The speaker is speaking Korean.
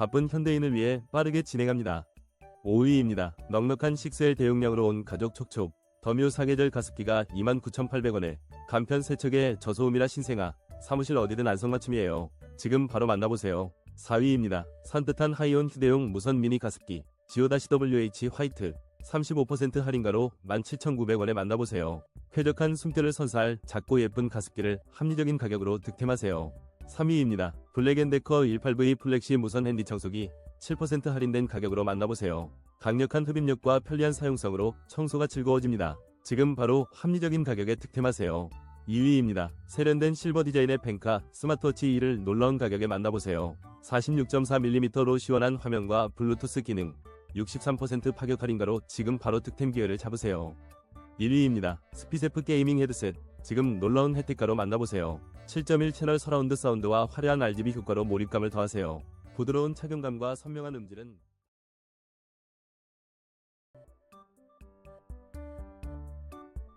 바쁜 현대인을 위해 빠르게 진행합니다. 5위입니다. 넉넉한 식스엘 대용량으로 온 가족 촉촉 더뮤 사계절 가습기가 29,800원에 간편 세척에 저소음이라 신생아 사무실 어디든 안성맞춤이에요. 지금 바로 만나보세요. 4위입니다. 산뜻한 하이온 휴대용 무선 미니 가습기 GO-WH 화이트 35% 할인가로 17,900원에 만나보세요. 쾌적한 숨결을 선사할 작고 예쁜 가습기를 합리적인 가격으로 득템하세요. 3위입니다. 블랙앤데커 18V 플렉시 무선 핸디 청소기 7% 할인된 가격으로 만나보세요. 강력한 흡입력과 편리한 사용성으로 청소가 즐거워집니다. 지금 바로 합리적인 가격에 득템하세요. 2위입니다. 세련된 실버 디자인의 펜카 스마트워치 2를 놀라운 가격에 만나보세요. 46.4mm로 시원한 화면과 블루투스 기능, 63% 파격 할인가로 지금 바로 득템 기회를 잡으세요. 1위입니다. 스피세프 게이밍 헤드셋. 지금 놀라운 혜택가로 만나보세요. 7.1 채널 서라운드 사운드와 화려한 RGB 효과로 몰입감을 더하세요. 부드러운 착용감과 선명한 음질은